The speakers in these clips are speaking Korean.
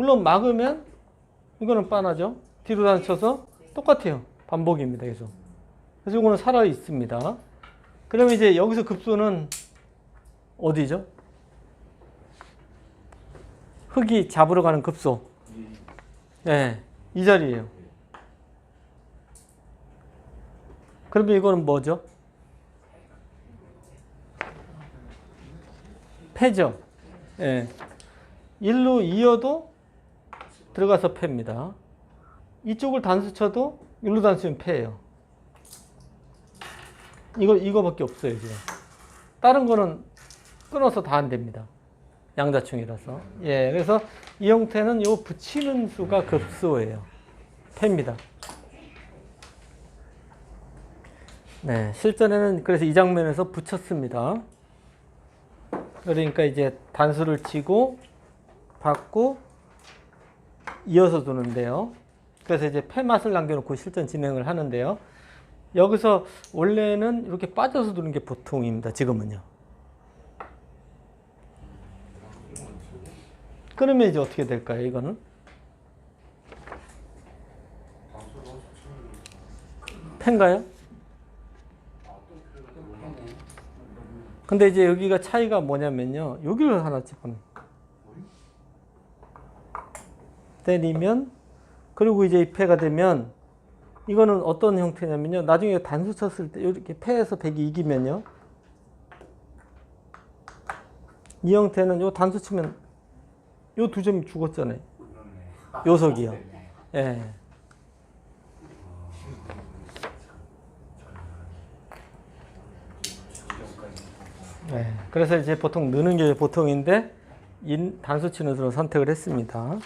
물론 막으면 이거는 빠나죠. 뒤로 단쳐서 똑같아요. 반복입니다. 계속. 그래서 이거는 살아 있습니다. 그러면 이제 여기서 급소는 어디죠? 흙이 잡으러 가는 급소. 네, 이 자리예요. 그러면 이거는 뭐죠? 패죠. 예. 일로 이어도 들어가서 패입니다. 이쪽을 단수 쳐도 일로 단수면 패예요. 이거 이거밖에 없어요, 지금. 다른 거는 끊어서 다 안 됩니다. 양자충이라서. 예. 그래서 이 형태는 요 붙이는 수가 급수예요. 패입니다. 네, 실전에는 그래서 이 장면에서 붙였습니다. 그러니까 이제 단수를 치고 받고 이어서 두는데요. 그래서 이제 패맛을 남겨놓고 실전 진행을 하는데요. 여기서 원래는 이렇게 빠져서 두는 게 보통입니다. 지금은요. 그러면 이제 어떻게 될까요? 이거는 패인가요? 근데 이제 여기가 차이가 뭐냐면요. 여기를 하나 집어넣 때리면 그리고 이제 입회가 되면 이거는 어떤 형태냐면요. 나중에 단수 쳤을 때 이렇게 패에서 백이 이기면요. 이 형태는 요 단수 치면 요 두 점이 죽었잖아요. 요석이요. 예. 네. 그래서 이제 보통 느는 게 보통인데 인 단수 치는 수로 선택을 했습니다.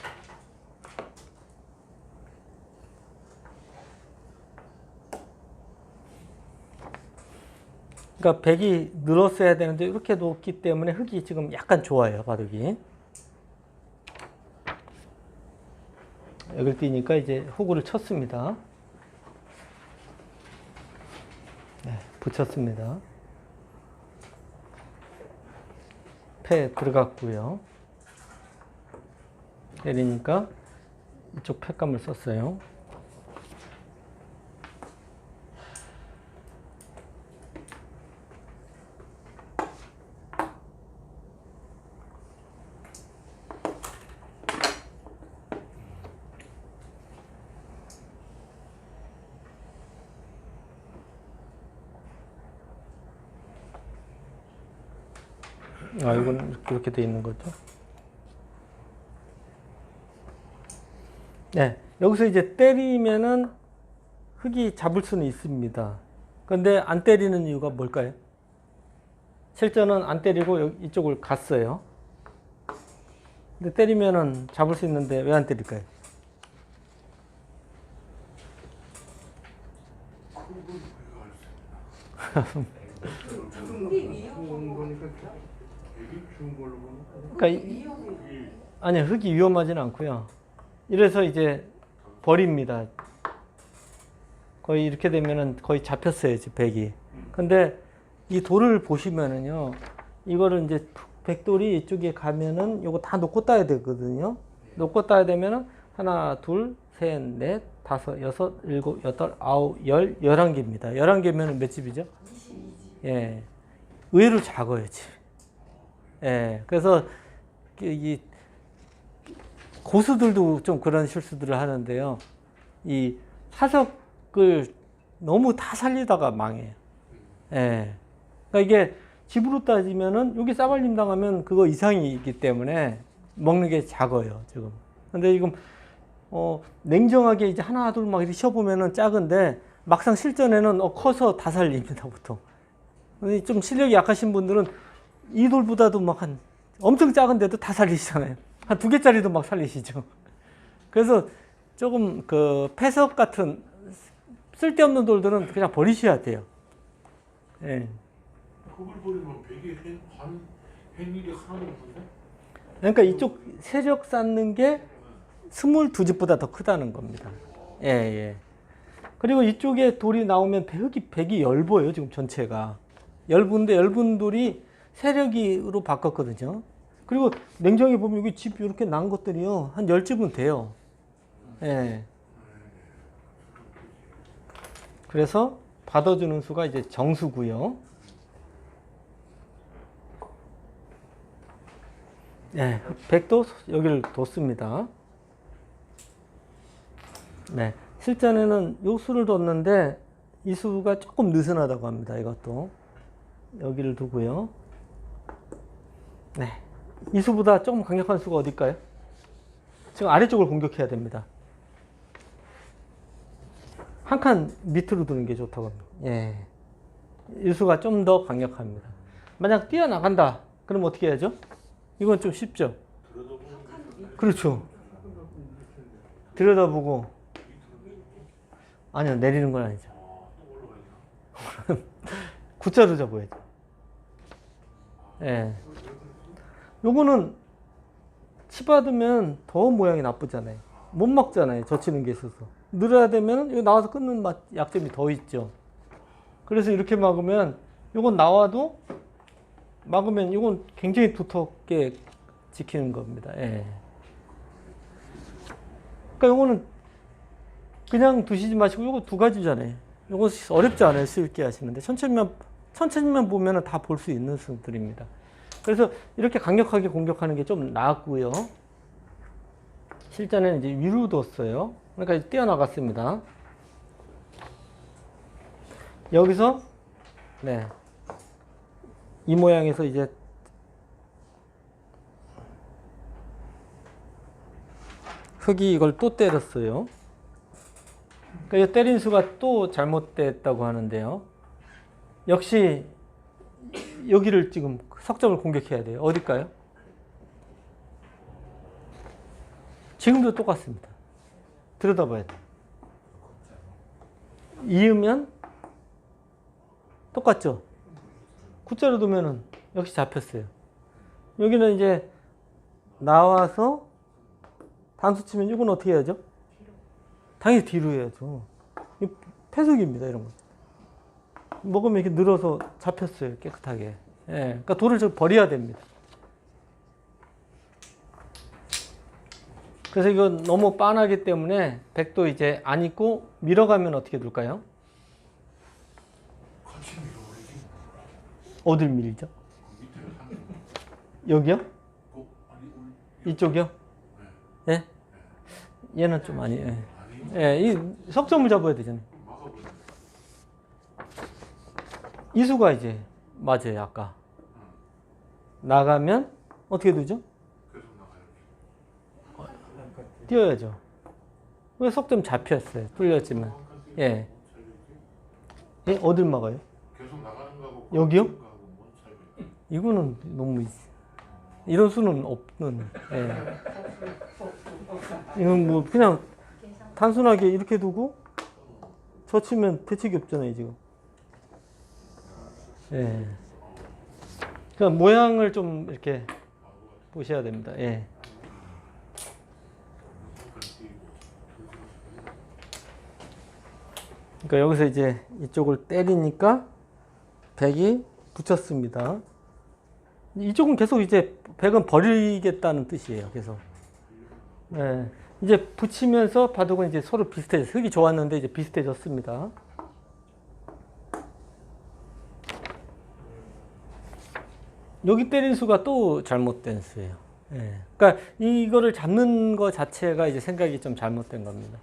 그러니까 백이 늘었어야 되는데 이렇게 높기 때문에 흙이 지금 약간 좋아요 바둑이. 여길 뛰니까 이제 호구를 쳤습니다. 네, 붙였습니다. 패 들어갔고요. 때리니까 이쪽 패감을 썼어요. 아, 이건 이렇게 돼 있는 거죠. 네, 여기서 이제 때리면은 흙이 잡을 수는 있습니다. 근데 안 때리는 이유가 뭘까요? 실전은 안 때리고 이쪽을 갔어요. 근데 때리면은 잡을 수 있는데 왜 안 때릴까요? 그러니까 이- 아니 흙이 위험하지는 않고요. 이래서 이제 버립니다. 거의 이렇게 되면은 거의 잡혔어요, 지금 백이. 근데 이 돌을 보시면은요, 이거를 이제 백돌이 이쪽에 가면은 요거 다 놓고 따야 되거든요. 놓고 따야 되면은 하나, 둘, 셋, 넷, 다섯, 여섯, 일곱, 여덟, 아홉, 열, 열한 개입니다. 열한 개면은 몇 집이죠? 예. 의외로 작아요, 집. 예. 그래서 그이 고수들도 좀 그런 실수들을 하는데요. 이 사석을 너무 다 살리다가 망해요. 예. 그러니까 이게 집으로 따지면은 여기 싸발림 당하면 그거 이상이기 때문에 먹는 게 작아요, 지금. 근데 지금 어, 냉정하게 이제 하나 둘 막 이렇게 쉬어보면은 작은데 막상 실전에는 어, 커서 다 살립니다, 보통. 좀 실력이 약하신 분들은 이 돌보다도 막 한 엄청 작은데도 다 살리시잖아요. 한 두 개짜리도 막 살리시죠. 그래서 조금 그 폐석 같은 쓸데없는 돌들은 그냥 버리셔야 돼요. 예. 그걸 버리면 백이 행, 한 행일이 하나도 없는데? 그러니까 이쪽 세력 쌓는 게 스물두 집보다 더 크다는 겁니다. 예, 예. 그리고 이쪽에 돌이 나오면 백이, 백이 엷어요, 지금 전체가. 엷은데 엷은 돌이 세력이로 바꿨거든요. 그리고 냉정히 보면 여기 집 이렇게 난 것들이요. 한 10집은 돼요. 예. 그래서 받아주는 수가 이제 정수고요. 네, 100도 여기를 뒀습니다. 네, 실전에는 요 수를 뒀는데 이 수가 조금 느슨하다고 합니다. 이것도 여기를 두고요. 네, 이 수보다 조금 강력한 수가 어딜까요? 지금 아래쪽을 공격해야 됩니다. 한 칸 밑으로 두는 게 좋다고 합니다. 예. 이 수가 좀 더 강력합니다. 만약 뛰어나간다. 그럼 어떻게 해야죠? 이건 좀 쉽죠? 그렇죠. 들여다보고. 아니요, 내리는 건 아니죠. 구자로 잡아야죠. 예. 요거는 치받으면 더 모양이 나쁘잖아요. 못 먹잖아요. 젖히는 게 있어서. 늘어야 되면 이거 나와서 끊는 맛, 약점이 더 있죠. 그래서 이렇게 막으면 요건 나와도 막으면 이건 굉장히 두텁게 지키는 겁니다. 예. 그러니까 요거는 그냥 두시지 마시고 요거 두 가지잖아요. 요거 어렵지 않아요. 쉽게 하시는데 천천히만 천천히만 보면은 다 볼 수 있는 수들입니다. 그래서 이렇게 강력하게 공격하는 게 좀 나았고요. 실전에는 이제 위로 뒀어요. 그러니까 뛰어나갔습니다. 여기서 네. 이 모양에서 이제 흙이 이걸 또 때렸어요. 그러니까 이 때린 수가 또 잘못됐다고 하는데요. 역시 여기를 지금 석점을 공격해야 돼요. 어딜까요? 지금도 똑같습니다. 들여다봐야 돼요. 이으면 똑같죠? 구자로 두면은 역시 잡혔어요. 여기는 이제 나와서 단수 치면 이건 어떻게 해야죠? 당연히 뒤로 해야죠. 이 폐속입니다, 이런 거. 먹으면 이렇게 늘어서 잡혔어요, 깨끗하게. 예. 그러니까 돌을 좀 버려야 됩니다. 그래서 이건 너무 빤하기 때문에 백도 이제 안 있고 밀어가면 어떻게 밀어버리지. 어딜 밀죠? 여기요? 이쪽이요? 예? 얘는 좀 아니, 예. 예, 이 석점을 잡아야 되잖아요. 막아버려. 이수가 이제 맞아요, 아까. 나가면 어떻게 되죠? 뛰어야죠. 왜 석점 잡혔어요? 뚫렸지만. 예. 예, 어딜 막아요? 여기요? 이거는 너무 있- 이런 수는 없는. 예. 이건 뭐 그냥 단순하게 이렇게 두고 젖히면 대책이 없잖아요 지금. 예. 그러니까 모양을 좀 이렇게 보셔야 됩니다. 예. 그러니까 여기서 이제 이쪽을 때리니까 백이 붙였습니다. 이쪽은 계속 이제 백은 버리겠다는 뜻이에요. 계속. 네. 이제 붙이면서 바둑은 이제 서로 비슷해져. 흙이 좋았는데 이제 비슷해졌습니다. 여기 때린 수가 또 잘못된 수예요. 예. 그러니까 이거를 잡는 거 자체가 이제 생각이 좀 잘못된 겁니다.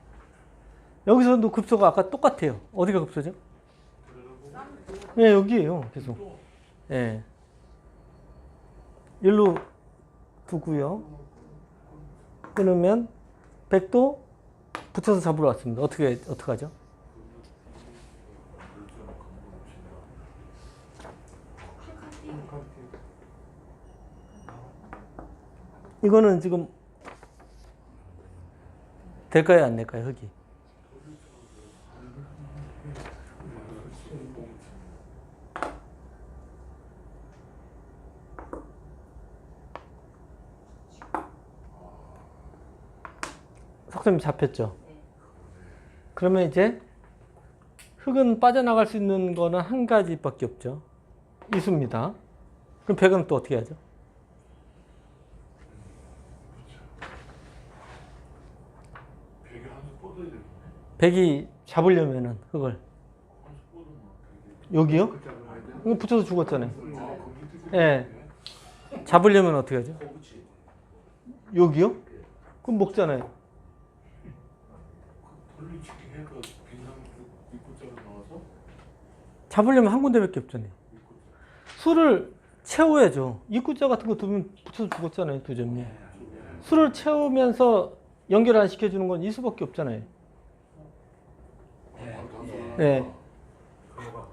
여기서도 급소가 아까 똑같아요. 어디가 급소죠? 예, 여기에요. 계속. 예. 일로 두고요. 끊으면 백도 붙여서 잡으러 왔습니다. 어떻게 어떻게 하죠? 이거는 지금 될까요, 안 될까요, 흙이? 석점이 잡혔죠. 그러면 이제 흙은 빠져나갈 수 있는 거는 한 가지밖에 없죠. 이수입니다. 그럼 백은 또 어떻게 하죠? 백이 잡으려면은 흙을 여기요? 이거 붙여서 죽었잖아요. 예. 잡으려면 어떻게 하죠? 여기요? 그럼 먹잖아요. 잡으려면 한 군데밖에 없잖아요. 술을 채워야죠. 입구자 같은 거 두면 붙여서 죽었잖아요. 두 점이. 술을 채우면서 연결 안 시켜주는 건 이 수밖에 없잖아요. 네.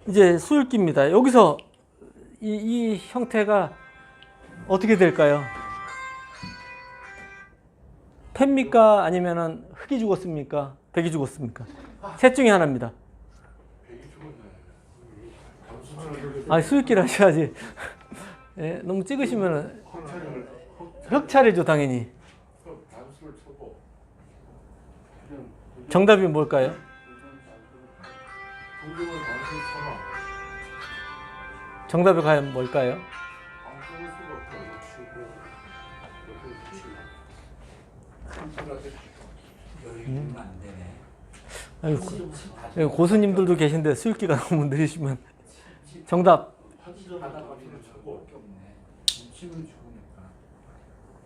이제 수율기입니다. 여기서 이, 이 형태가 어떻게 될까요? 팹니까? 아니면은 흙이 죽었습니까? 백이 죽었습니까? 셋 중에 하나입니다. 아, 수익기를 하셔야지. 예, 너무 찍으시면은 흑차를 흑 차례죠, 당연히. 정답이 뭘까요? 정답이 과연 뭘까요? 아이고, 고- 여기 고수님들도 계신데 수익기가 너무 느리시면 정답.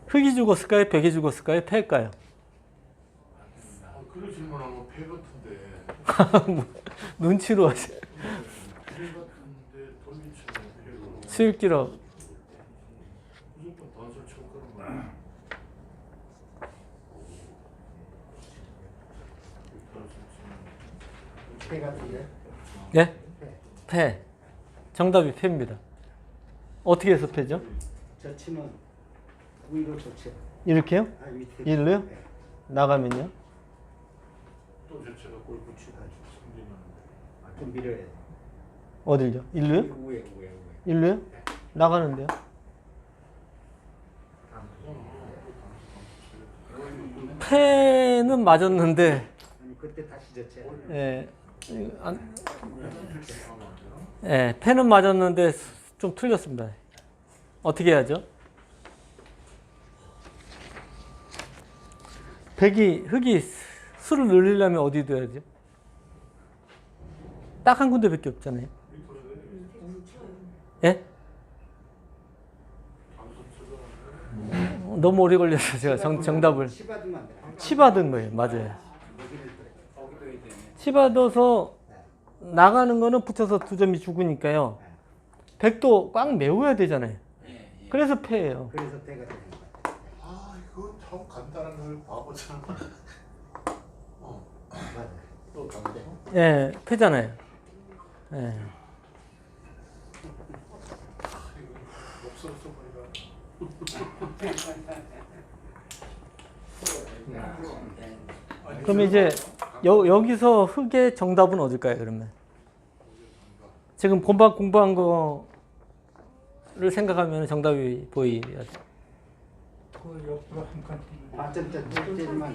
흙이 죽었을까요? 백이 죽었을까요? 패일까요? 아, 그런 질문하면 배 같은데 눈치로 거야. 폐 같은데? 예? 패. 정답이 패입니다. 어떻게 해서 패죠? 저 침은 위로 좋지. 이렇게요? 아 밑에. 일로요? 네. 나가면요? 또 제체가 골 아, 좀 밀어야 돼. 어딜요? 일로요? 위에 위에 위에. 일로요? 나가는데요? 패는 맞았는데 아니 그때 다시 젖지. 예, 이거 안, 예, 패는 맞았는데 좀 틀렸습니다. 어떻게 해야죠? 백이 흙이 수를 늘리려면 어디 둬야죠? 딱 한 군데밖에 없잖아요. 예? 어, 너무 오래 걸려서 제가 정, 돼. 치받은 거예요. 맞아요. 치받아서 나가는 거는 붙여서 두 점이 죽으니까요. 백도 꽉 메워야 되잖아요. 그래서 패예요. 그래서 때가 되는 거야. 아 이거 참 간단한 걸 바보처럼 어, 맞아. 또 단수 예, 패잖아요. 예. 그럼 이제 여, 여기서 흙의 정답은 어딜까요? 그러면 지금 본방 공부한 거를 생각하면 정답이. 그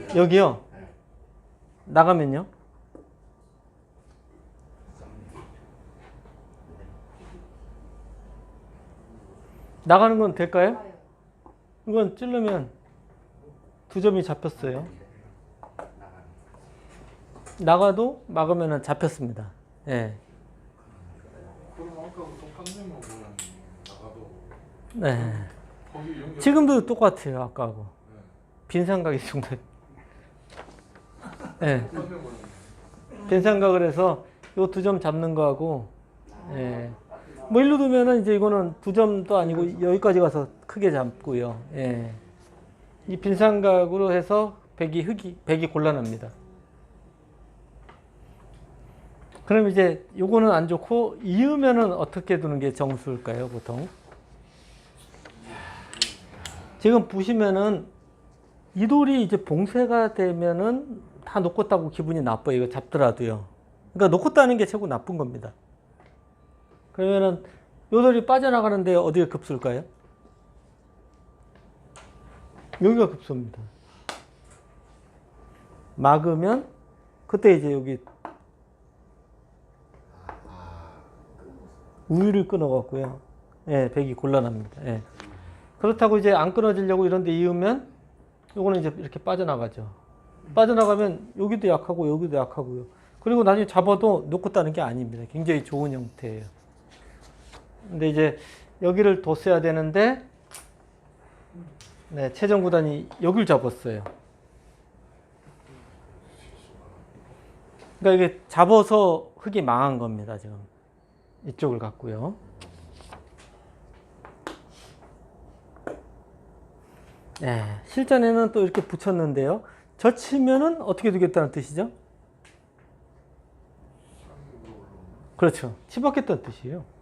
돼. 여기요. 나가면요. 나가는 건 될까요? 이건 찌르면 두 점이 잡혔어요. 나가도 막으면 잡혔습니다. 예. 네. 지금도 똑같아요. 아까하고. 네. 빈삼각이 정도. 예. 모양 빈삼각을 해서 요 두 점 잡는 거하고, 예. 뭐 일로 두면은 이제 이거는 두 점도 아니고 여기까지 가서 크게 잡고요. 예. 이 빈삼각으로 해서 백이 흙이 백이 곤란합니다. 그럼 이제 요거는 안 좋고 이으면은 어떻게 두는 게 정수일까요, 보통? 지금 보시면은 이 돌이 이제 봉쇄가 되면은 다 놓겠다고 기분이 나빠요. 이거 잡더라도요. 그러니까 놓겠다는 게 최고 나쁜 겁니다. 그러면은 요 돌이 빠져나가는데 어디가 급수일까요? 여기가 급수입니다. 막으면 그때 이제 여기 우유를 끊어갖고요. 예, 백이 곤란합니다. 예. 그렇다고 이제 안 끊어지려고 이런데 이으면 요거는 이제 이렇게 빠져나가죠. 빠져나가면 여기도 약하고 여기도 약하고요. 그리고 나중에 잡아도 놓고 따는 게 아닙니다. 굉장히 좋은 형태예요. 근데 이제 여기를 뒀어야 되는데 네, 최정 구단이 여길 잡았어요. 그러니까 이게 잡아서 흙이 망한 겁니다, 지금. 이쪽을 갖고요. 네, 실전에는 또 이렇게 붙였는데요. 젖히면은 어떻게 되겠다는 뜻이죠? 그렇죠. 치받겠다는 뜻이에요.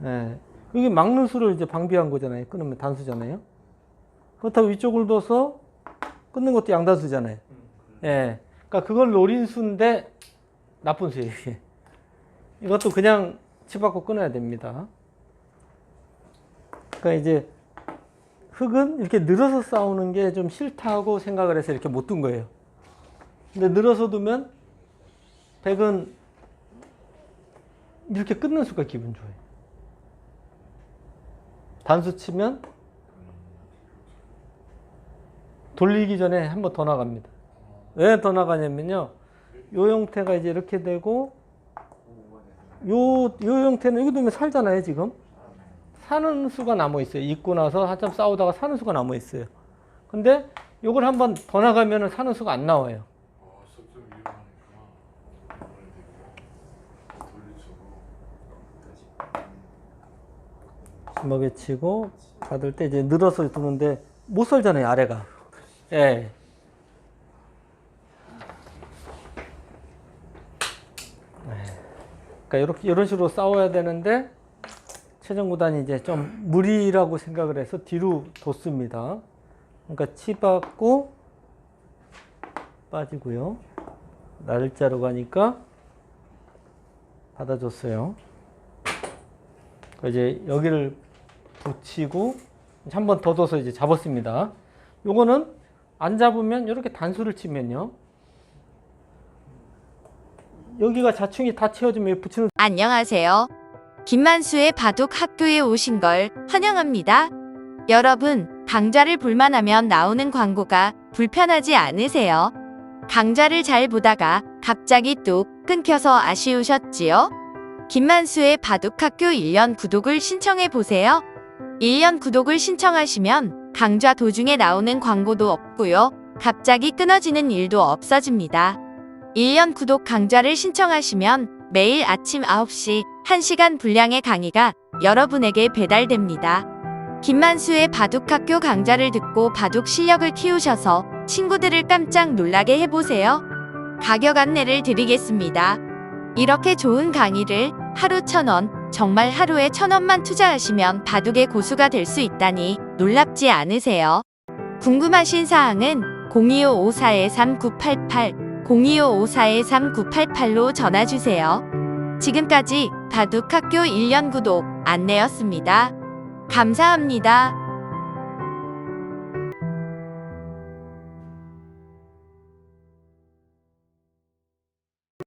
네. 여기 막는 수를 이제 방비한 거잖아요. 끊으면 단수잖아요. 그렇다고 위쪽을 둬서 끊는 것도 양단수잖아요. 예. 그러니까 그걸 노린 수인데 나쁜 수예요, 이게. 이것도 그냥 치받고 끊어야 됩니다. 그러니까 이제 흙은 이렇게 늘어서 싸우는 게 좀 싫다고 생각을 해서 이렇게 못 둔 거예요. 근데 늘어서 두면 백은 이렇게 끊는 수가 기분 좋아요. 단수 치면 돌리기 전에 한 번 더 나갑니다. 왜 더 나가냐면요. 요 형태가 이제 이렇게 되고 요, 요 형태는 여기 두면 살잖아요, 지금. 사는 수가 남아 있어요. 입고 나서 한참 싸우다가 사는 수가 남아 있어요. 근데 요걸 한번 더 나가면은 사는 수가 안 나와요. 아, 석점 위로 하니까 돌리쳐고 주 먹에 치고 받을 때 이제 늘어서 두는데 못 설잖아요, 아래가. 예. 네. 그러니까 이렇게 이런 식으로 싸워야 되는데 최정구단이 이제 좀 무리라고 생각을 해서 뒤로 뒀습니다. 그러니까 치받고 빠지고요. 날짜로 가니까 받아줬어요. 그 이제 여기를 붙이고 한 번 더 둬서 이제 잡았습니다. 요거는 안 잡으면 이렇게 단수를 치면요. 여기가 자충이 다 채워지면 붙이는 안녕하세요. 김만수의 바둑 학교에 오신 걸 환영합니다. 여러분, 강좌를 볼만 하면 나오는 광고가 불편하지 않으세요? 강좌를 잘 보다가 갑자기 뚝 끊겨서 아쉬우셨지요? 김만수의 바둑 학교 1년 구독을 신청해 보세요. 1년 구독을 신청하시면 강좌 도중에 나오는 광고도 없고요. 갑자기 끊어지는 일도 없어집니다. 1년 구독 강좌를 신청하시면 매일 아침 9시 1시간 분량의 강의가 여러분에게 배달됩니다. 김만수의 바둑학교 강좌를 듣고 바둑 실력을 키우셔서 친구들을 깜짝 놀라게 해보세요. 가격 안내를 드리겠습니다. 이렇게 좋은 강의를 하루 천 원, 정말 하루에 천 원만 투자하시면 바둑의 고수가 될 수 있다니 놀랍지 않으세요? 궁금하신 사항은 0255413988 0255413988로 전화주세요. 지금까지 바둑학교 1년 구독 안내였습니다. 감사합니다.